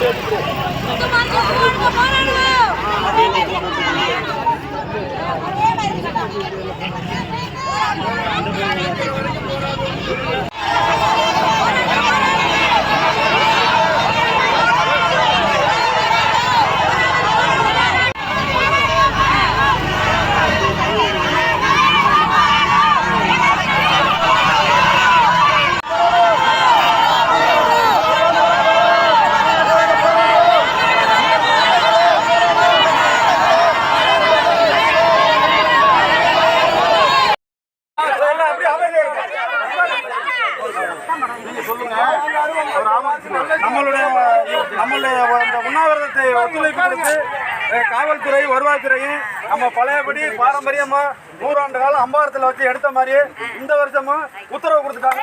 Thank you. நம்மளுடைய நம்மளுடைய இந்த உண்ணாவிரதத்தை ஒத்துழைப்பு கொடுத்து காவல்துறை வருவாய்த்துறையும் நம்ம பழையபடி பாரம்பரியமா நூறாண்டு காலம் அம்பாரத்தில் வச்சு எடுத்த மாதிரியே இந்த வருஷமும் உத்தரவு கொடுத்துட்டாங்க.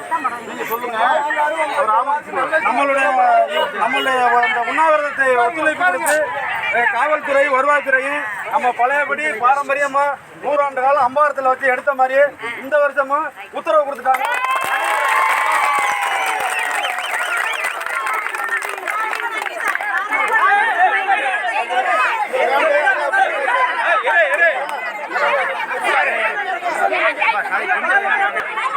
நீங்க சொல்லுங்க. நம்மளுடைய நம்மளுடைய இந்த உண்ணாவிரதத்தை ஒத்துழைப்பு கொடுத்து காவல்துறை வருவாய்த்துறையும் நம்ம பழையபடி பாரம்பரியமா நூறாண்டு காலம் அம்பாரத்தில் வச்சு எடுத்த மாதிரியே இந்த வருஷமும் உத்தரவு கொடுத்துட்டாங்க.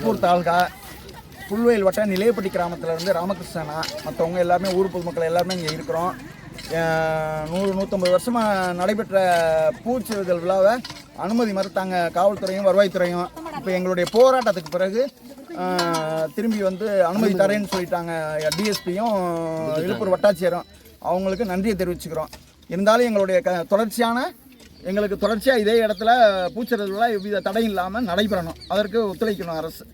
திருப்பூர் தாலுகா புல்வயல் வட்டம் நிலையப்பட்டி கிராமத்திலேருந்து ராமகிருஷ்ணனா மற்றவங்க எல்லாருமே ஊர் பொதுமக்கள் எல்லாருமே இங்கே இருக்கிறோம். நூறு நூற்றம்பது வருஷமாக நடைபெற்ற பூச்சிதழ் விழாவை அனுமதி மறுத்தாங்க காவல்துறையும் வருவாய்த்துறையும் இப்போ எங்களுடைய போராட்டத்துக்கு பிறகு திரும்பி வந்து அனுமதி தரேன்னு சொல்லிட்டாங்க டிஎஸ்பியும் விழுப்புரம் வட்டாட்சியரும். அவங்களுக்கு நன்றியை தெரிவிச்சுக்கிறோம். இருந்தாலும் எங்களுடைய க தொடர்ச்சியான எங்களுக்கு தொடர்ச்சியாக இதே இடத்துல பூச்சிறுதல் விழா எவ்வித தடையும் இல்லாமல் நடைபெறணும். அதற்கு ஒத்துழைக்கணும் அரசு.